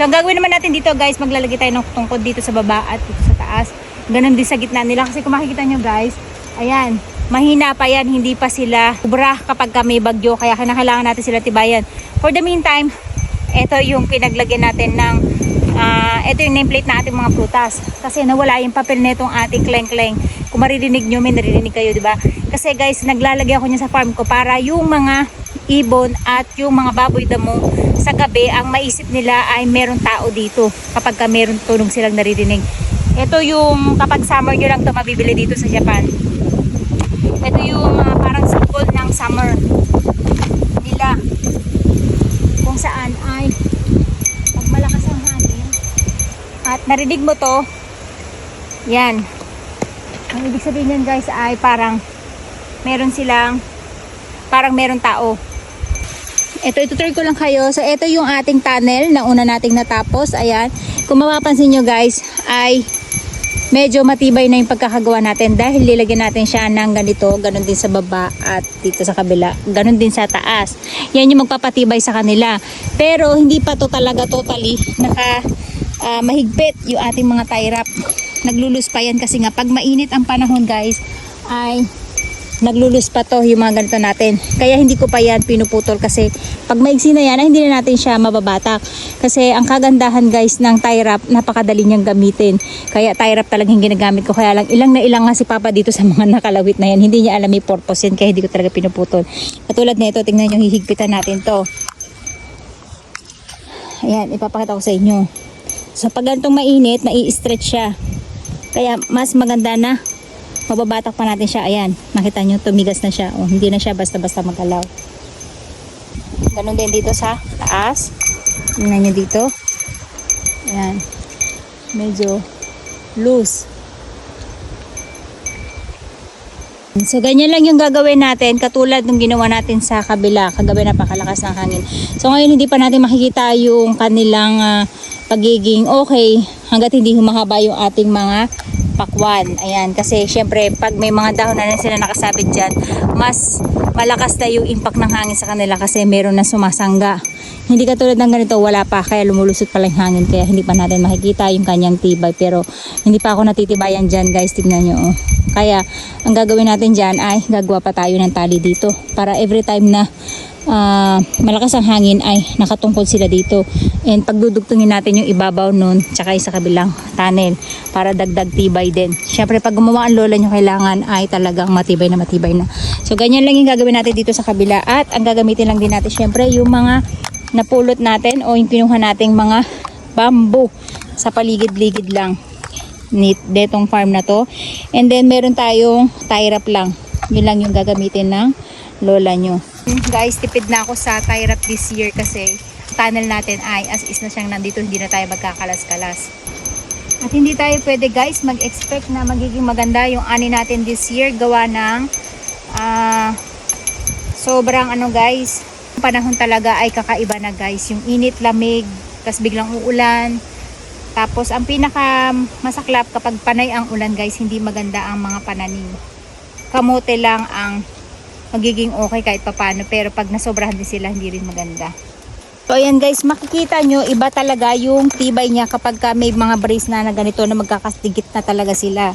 So ang gagawin naman natin dito guys, maglalagay tayo ng tungkod dito sa baba at dito sa taas. Ganon din sa gitna nila. Kasi kung makikita nyo guys, ayan, mahina pa yan, hindi pa sila ubra kapag ka may bagyo. Kaya kailangan natin sila tibayan. For the meantime, ito yung pinaglagyan natin ng ah, ito yung nameplate na ating mga prutas. Kasi nawala yung papel nitong ating kleng-kleng. Kung maririnig nyo may naririnig kayo di ba? Kasi guys naglalagay ako niya sa farm ko para yung mga ibon at yung mga baboy damo sa gabi ang maisip nila ay meron tao dito kapag ka meron tunog silang naririnig. Ito yung kapag summer nyo lang to mabibili dito sa Japan. Ito yung ah, parang symbol ng summer nila. Kung saan ay pag malakas ang hangin at narinig mo to yan. Ang ibig sabihin yan guys ay parang meron silang parang meron tao ito, itutuloy ko lang kayo. So, ito yung ating tunnel na una nating natapos. Ayan. Kung mapapansin nyo guys, ay medyo matibay na yung pagkakagawa natin dahil lilagyan natin siya ng ganito, ganun din sa baba at dito sa kabila, ganun din sa taas. Yan yung magpapatibay sa kanila. Pero hindi pa to talaga totally naka ah, mahigpit yung ating mga tie wrap. Naglulus pa yan kasi nga pag mainit ang panahon guys ay naglulus pa to yung mga ganito natin. Kaya hindi ko pa yan pinuputol kasi pag maigsi na yan, ay hindi na natin siya mababatak. Kasi ang kagandahan guys ng tie wrap, napakadali niyang gamitin. Kaya tie wrap talagang ginagamit ko. Kaya lang ilang na ilang nga si Papa dito sa mga nakalawit na yan. Hindi niya alam yung purpose yan kaya hindi ko talaga pinuputol. Katulad nito, tingnan nyo, hihigpitan natin to. Ayan, ipapakita ko sa inyo. So pag ganitong mainit, nai-stretch siya. Kaya mas maganda na mababatak pa natin siya. Ayan, nakita nyo, tumigas na siya. O, hindi na siya basta-basta magalaw. Ganon din dito sa taas. Tingnan nyo dito. Ayan. Medyo loose. So, ganyan lang yung gagawin natin. Katulad ng ginawa natin sa kabila. Kagabi napakalakas ng hangin. So, ngayon hindi pa natin makikita yung kanilang ah, pagiging okay hanggat hindi humahaba yung ating mga pakwan. Ayan, kasi syempre pag may mga dahon na sila nakasabit dyan, mas malakas na yung impact ng hangin sa kanila kasi meron na sumasangga. Hindi katulad ng ganito, wala pa, kaya lumulusot pa lang yung hangin, kaya hindi pa natin makikita yung kanyang tibay. Pero hindi pa ako natitibayan dyan guys, tignan nyo. Oh. Kaya ang gagawin natin dyan ay gagawa pa tayo ng tali dito para every time na ah, malakas ang hangin ay nakatungkol sila dito. And pagdudugtungin natin yung ibabaw nun tsaka sa kabilang tunnel para dagdag tibay din. Syempre pag gumawa ang lola nyo kailangan ay talagang matibay na matibay na. So ganyan lang yung gagawin natin dito sa kabila. At ang gagamitin lang din natin syempre yung mga napulot natin o yung kinuha nating mga bamboo sa paligid-ligid lang nit detong farm na to. And then meron tayong tie wrap lang. Yun lang yung gagamitin ng lola nyo guys tipid na ako sa tie wrap this year kasi tunnel natin ay as is na siyang nandito hindi na tayo magkakalas-kalas. At hindi tayo pwede guys mag-expect na magiging maganda yung ani natin this year gawa ng ah, sobrang ano guys panahon talaga ay kakaiba na guys. Yung init lamig tas biglang uulan. Tapos ang pinaka masaklap kapag panay ang ulan guys hindi maganda ang mga pananim. Kamote lang ang magiging okay kahit papano pero pag nasobrahan din sila hindi rin maganda So ayan guys, makikita nyo, iba talaga yung tibay niya kapag ka may mga brace na na ganito na magkakastigit na talaga sila.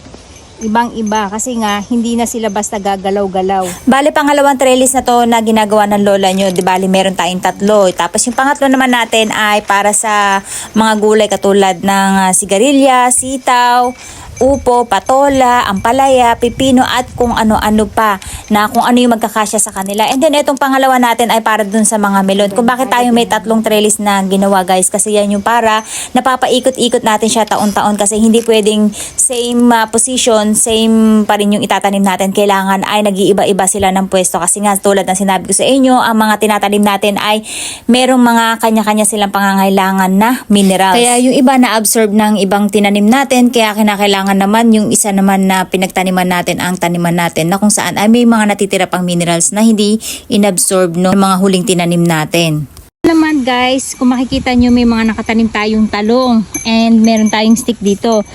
Ibang iba kasi nga hindi na sila basta gagalaw-galaw. Bali pangalawang trellis na to na ginagawa ng lola nyo, di bali meron tayong tatlo. Tapos yung pangatlo naman natin ay para sa mga gulay katulad ng ah, sigarilya, sitaw, upo, patola, ampalaya, pipino at kung ano-ano pa na kung ano yung magkakasya sa kanila. And then itong pangalawa natin ay para dun sa mga melon. Kung bakit tayo may tatlong trellis na ginawa guys kasi yan yung para napapaikot-ikot natin siya taon-taon kasi hindi pwedeng same ah, position, same pa rin yung itatanim natin. Kailangan ay nag-iiba-iba sila ng pwesto kasi nga tulad ng sinabi ko sa inyo, ang mga tinatanim natin ay merong mga kanya-kanya silang pangangailangan na minerals. Kaya yung iba na-absorb ng ibang tinanim natin kaya kinakailangan naman yung isa naman na pinagtaniman natin ang taniman natin na kung saan ay may mga natitira pang minerals na hindi inabsorb no mga huling tinanim natin naman guys, kung makikita nyo may mga nakatanim tayong talong and meron tayong stick dito.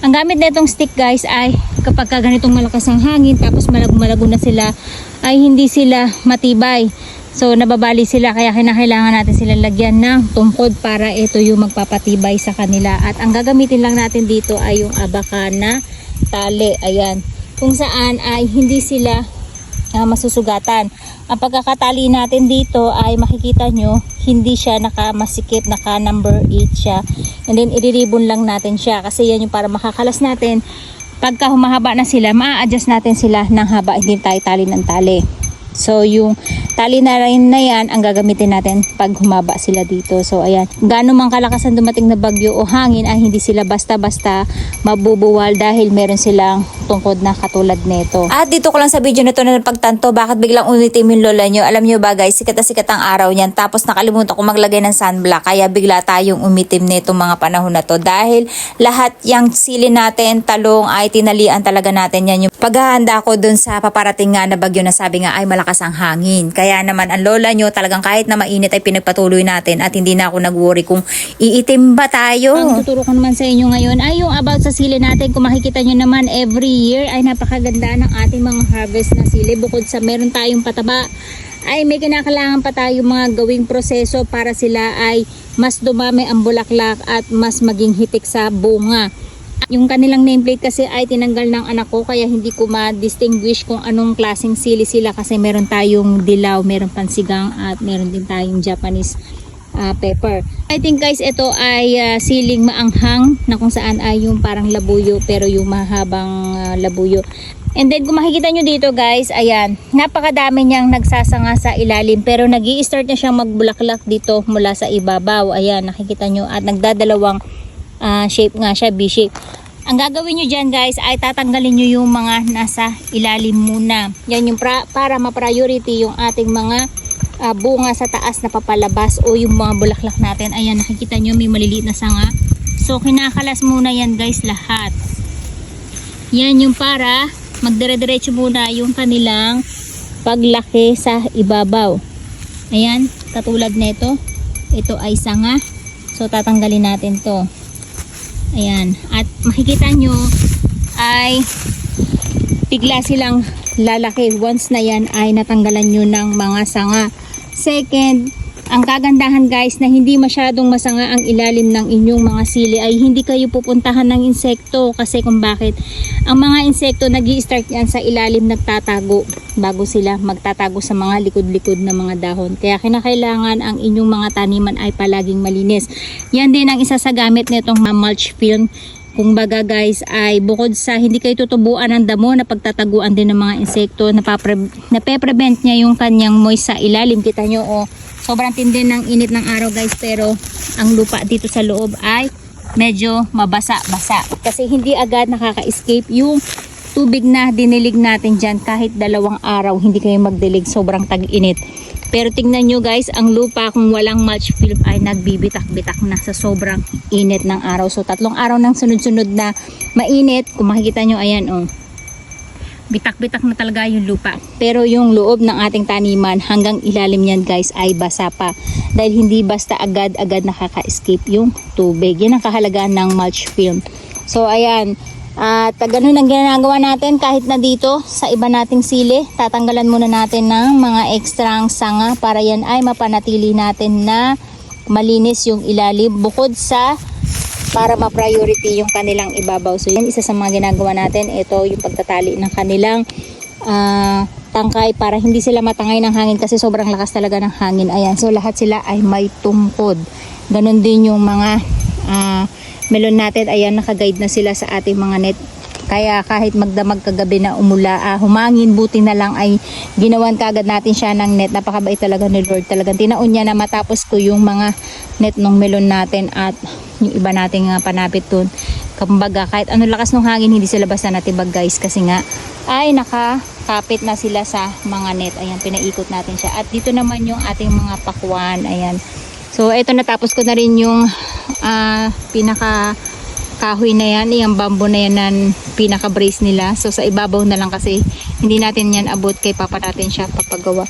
Ang gamit na itong stick guys ay kapag ka ganitong malakas ang hangin tapos malago-malago na sila ay hindi sila matibay. So nababali sila kaya kinakailangan natin sila lagyan ng tungkod para ito yung magpapatibay sa kanila. At ang gagamitin lang natin dito ay yung abaka na tali. Ayan. Kung saan ay hindi sila ah, masusugatan. Ang pagkakatali natin dito ay makikita nyo, hindi siya nakamasikip, naka number 8 siya. And then iriribon lang natin siya kasi yan yung para makakalas natin. Pagka humahaba na sila, maa-adjust natin sila ng haba, hindi tayo tali ng tali. So yung tali na rin na yan ang gagamitin natin pag humaba sila dito. So ayan, gaano man kalakas ang dumating na bagyo o hangin ay hindi sila basta-basta mabubuwal dahil meron silang tungkod na katulad nito. At dito ko lang sa video na to na pagtanto, bakit biglang unitim yung lola nyo? Alam nyo ba guys, sikat na sikat ang araw niyan. Tapos nakalimutan ko maglagay ng sunblock. Kaya bigla tayong umitim nitong mga panahon na to. Dahil lahat yung sili natin, talong ay tinalian talaga natin yan. Yung paghahanda ko dun sa paparating nga na bagyo na sabi nga ay malakas ang hangin. Kaya naman ang lola nyo talagang kahit na mainit ay pinagpatuloy natin at hindi na ako nag-worry kung iitim ba tayo. Ang tuturo ko naman sa inyo ngayon ay yung about sa sili natin. Kung makikita nyo naman every year ay napakaganda ng ating mga harvest na sili. Bukod sa meron tayong pataba ay may kinakailangan pa tayo mga gawing proseso para sila ay mas dumami ang bulaklak at mas maging hitik sa bunga. Yung kanilang nameplate kasi ay tinanggal ng anak ko kaya hindi ko ma-distinguish kung anong klaseng sili sila kasi meron tayong dilaw, meron pansigang at meron din tayong Japanese ah, pepper. I think guys ito ay ah, siling maanghang na kung saan ay yung parang labuyo pero yung mahabang ah, labuyo. And then kung makikita nyo dito guys, ayan, napakadami niyang nagsasanga sa ilalim pero nag start na siyang magbulaklak dito mula sa ibabaw. Ayan, nakikita nyo at nagdadalawang ah, shape nga siya, B-shape. Ang gagawin nyo dyan guys ay tatanggalin nyo yung mga nasa ilalim muna. Yan yung pra- para ma-priority yung ating mga ah, bunga sa taas na papalabas o yung mga bulaklak natin. Ayan, nakikita nyo may maliliit na sanga. So, kinakalas muna yan guys lahat. Yan yung para magdire-diretso muna yung kanilang paglaki sa ibabaw. Ayan, katulad nito. Ito ay sanga. So, tatanggalin natin to. Ayan. At makikita nyo ay bigla silang lalaki. Once na yan ay natanggalan nyo ng mga sanga. Second, ang kagandahan guys na hindi masyadong masanga ang ilalim ng inyong mga sili ay hindi kayo pupuntahan ng insekto. Kasi kung bakit? Ang mga insekto nag start yan sa ilalim nagtatago bago sila magtatago sa mga likod-likod na mga dahon. Kaya kinakailangan ang inyong mga taniman ay palaging malinis. Yan din ang isa sa gamit nitong mulch film. Kung baga guys ay bukod sa hindi kayo tutubuan ng damo na pagtataguan din ng mga insekto napapre- nape-prevent niya yung kanyang moist sa ilalim. Kita nyo o sobrang tindi ng init ng araw guys pero ang lupa dito sa loob ay medyo mabasa-basa. Kasi hindi agad nakaka-escape yung tubig na dinilig natin dyan kahit dalawang araw hindi kayo magdilig. Sobrang tag-init. Pero tingnan nyo guys ang lupa kung walang mulch film ay nagbibitak-bitak na sa sobrang init ng araw. So tatlong araw ng sunod-sunod na mainit. Kung makikita nyo ayan oh bitak-bitak na talaga yung lupa. Pero yung loob ng ating taniman hanggang ilalim yan guys ay basa pa. Dahil hindi basta agad-agad nakaka-escape yung tubig. Yan ang kahalagaan ng mulch film. So ayan, at ganun ang ginagawa natin kahit na dito sa iba nating sili. Tatanggalan muna natin ng mga ekstrang sanga para yan ay mapanatili natin na malinis yung ilalim bukod sa para ma-priority yung kanilang ibabaw. So yan isa sa mga ginagawa natin. Ito yung pagtatali ng kanilang ah, tangkay para hindi sila matangay ng hangin kasi sobrang lakas talaga ng hangin. Ayan. So lahat sila ay may tungkod. Ganon din yung mga ah, melon natin. Ayan, nakaguide na sila sa ating mga net. Kaya kahit magdamag kagabi na umula, ah, humangin, buti na lang ay ginawan kagad natin siya ng net. Napakabait talaga ni Lord. Talagang tinaon niya na matapos ko yung mga net ng melon natin at yung iba nating uh, panapit dun. Kumbaga, kahit ano lakas ng hangin, hindi sila basta natibag guys kasi nga ay nakakapit na sila sa mga net. Ayan, pinaikot natin siya. At dito naman yung ating mga pakwan. Ayan. So, ito natapos ko na rin yung ah, pinaka kahoy na yan, yung bamboo na yan na pinaka brace nila. So sa ibabaw na lang kasi hindi natin yan abot kay papa natin siya papagawa.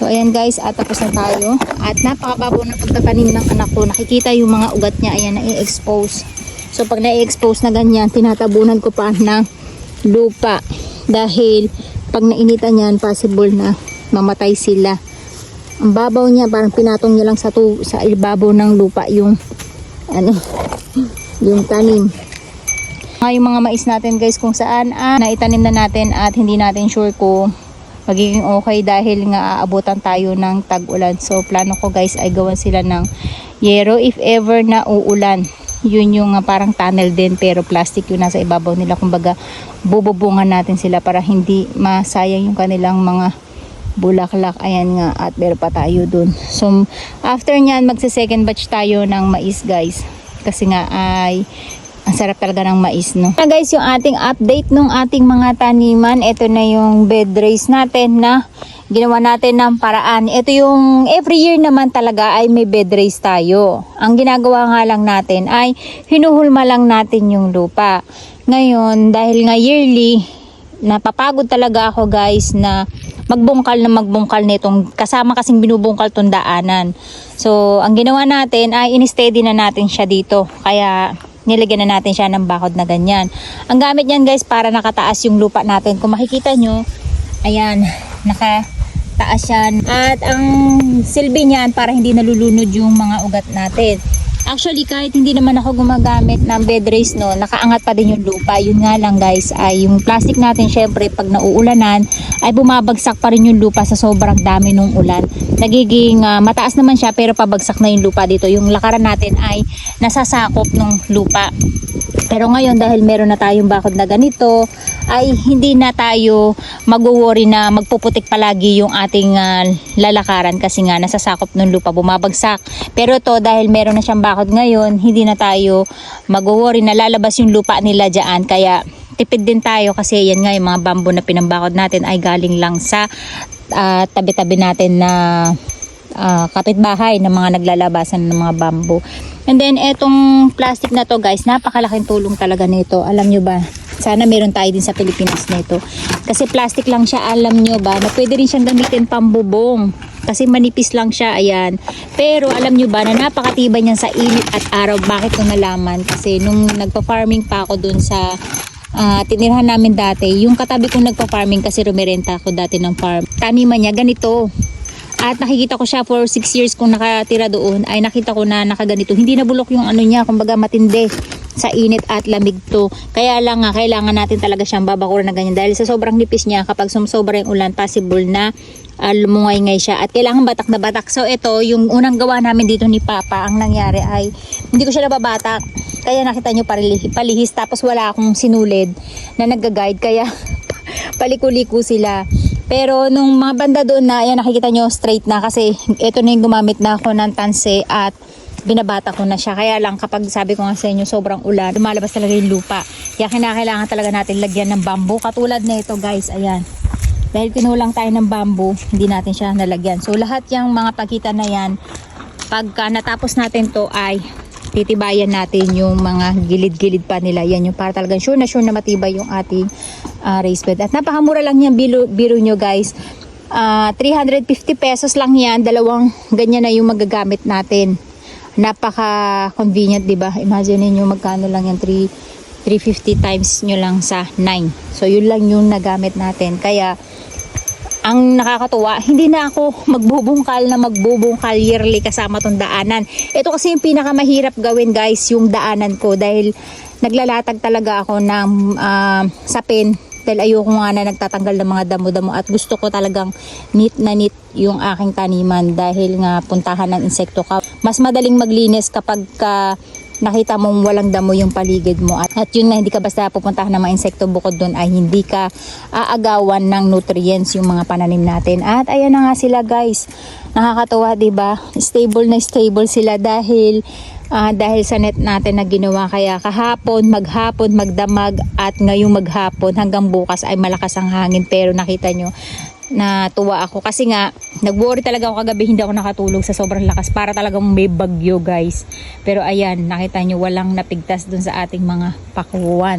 So ayan guys, at tapos na tayo. At napakababaw ng pagtatanim ng anak ko. Nakikita yung mga ugat niya, ayan, na-expose. So pag na-expose na ganyan, tinatabunan ko pa ng lupa. Dahil pag nainitan yan, possible na mamatay sila. Ang babaw niya, parang pinatong niya lang sa, tu- sa ibabaw ng lupa yung ano, yung tanim. Nga yung mga mais natin guys kung saan ah, naitanim na natin at hindi natin sure kung magiging okay dahil nga aabutan tayo ng tag-ulan. So plano ko guys ay gawan sila ng yero if ever na uulan. Yun yung ah, parang tunnel din pero plastic yung nasa ibabaw nila. Kumbaga bububungan natin sila para hindi masayang yung kanilang mga bulaklak. Ayan nga at meron pa tayo dun. So after nyan magsa second batch tayo ng mais guys. Kasi nga ay ang sarap talaga ng mais, no? Na guys, yung ating update ng ating mga taniman, ito na yung bed raise natin na ginawa natin ng paraan. Ito yung every year naman talaga ay may bed raise tayo. Ang ginagawa nga lang natin ay hinuhulma lang natin yung lupa. Ngayon, dahil nga yearly, napapagod talaga ako guys na magbungkal na magbungkal nitong kasama kasing binubungkal tong daanan. So, ang ginawa natin ay in-steady na natin siya dito. Kaya nilagyan na natin siya ng bakod na ganyan. Ang gamit niyan guys para nakataas yung lupa natin. Kung makikita nyo, ayan, nakataas yan. At ang silbi niyan para hindi nalulunod yung mga ugat natin. Actually, kahit hindi naman ako gumagamit ng bed raise no, nakaangat pa din yung lupa. Yun nga lang guys, ay yung plastic natin syempre pag nauulanan, ay bumabagsak pa rin yung lupa sa sobrang dami ng ulan. Nagiging ah, mataas naman siya pero pabagsak na yung lupa dito. Yung lakaran natin ay nasasakop ng lupa. Pero ngayon dahil meron na tayong bakod na ganito, ay hindi na tayo mag-worry na magpuputik palagi yung ating ah, lalakaran kasi nga nasasakop ng lupa, bumabagsak. Pero to dahil meron na siyang bakod ngayon, hindi na tayo mag-worry na lalabas yung lupa nila dyan. Kaya tipid din tayo kasi yan nga yung mga bamboo na pinambakod natin ay galing lang sa ah, tabi-tabi natin na ah, kapitbahay ng mga naglalabasan ng mga bamboo. And then etong plastic na to guys, napakalaking tulong talaga nito. Alam nyo ba? Sana meron tayo din sa Pilipinas nito. Kasi plastic lang siya, alam nyo ba, na pwede rin siyang gamitin pambubong. Kasi manipis lang siya, ayan. Pero alam nyo ba na napakatibay niyan sa init at araw. Bakit ko nalaman? Kasi nung nagpa-farming pa ako dun sa ah, tinirahan namin dati, yung katabi kong nagpa-farming kasi rumirenta ako dati ng farm. Taniman niya, ganito. At nakikita ko siya for 6 years kung nakatira doon ay nakita ko na nakaganito. Hindi na bulok yung ano niya, kumbaga matindi sa init at lamig to. Kaya lang nga, kailangan natin talaga siyang babakuran na ganyan. Dahil sa sobrang nipis niya, kapag sumsobra yung ulan, possible na uh, lumungay-ngay siya. At kailangan batak na batak. So ito, yung unang gawa namin dito ni Papa, ang nangyari ay hindi ko siya nababatak. Kaya nakita nyo palihis, palihis tapos wala akong sinulid na nagga-guide. Kaya paliko-liko sila. Pero nung mga banda doon na, ayan nakikita nyo straight na kasi ito na yung gumamit na ako ng tanse at binabata ko na siya. Kaya lang kapag sabi ko nga sa inyo sobrang ulan, lumalabas talaga yung lupa. Kaya kinakailangan talaga natin lagyan ng bamboo. Katulad na ito guys, ayan. Dahil kinulang tayo ng bamboo, hindi natin siya nalagyan. So lahat yung mga pagkita na yan, pagka natapos natin to ay titibayan natin yung mga gilid-gilid pa nila. Yan yung para talagang sure na sure na matibay yung ating ah, raised bed. At napakamura lang yan, biro, biro nyo guys. Ah, 350 pesos lang yan. Dalawang ganyan na yung magagamit natin. Napaka convenient, 'di ba? Imagine niyo magkano lang yan 3 350 times nyo lang sa 9. So yun lang yung nagamit natin. Kaya ang nakakatuwa, hindi na ako magbubungkal na magbubungkal yearly kasama tong daanan. Ito kasi yung pinakamahirap gawin guys, yung daanan ko dahil naglalatag talaga ako ng ah, sapin dahil ayoko nga na nagtatanggal ng mga damo-damo at gusto ko talagang neat na neat yung aking taniman dahil nga puntahan ng insekto ka. Mas madaling maglinis kapag ka nakita mong walang damo yung paligid mo. At, at yun na hindi ka basta pupuntahan ng mga insekto. Bukod doon ay hindi ka aagawan ng nutrients yung mga pananim natin. At ayan na nga sila guys. Nakakatuwa ba? Stable na stable sila dahil ah, dahil sa net natin na ginawa kaya kahapon maghapon magdamag at ngayong maghapon hanggang bukas ay malakas ang hangin. Pero nakita nyo natuwa ako. Kasi nga nag-worry talaga ako kagabi hindi ako nakatulog sa sobrang lakas para talagang may bagyo guys. Pero ayan nakita nyo walang napigtas dun sa ating mga pakuwan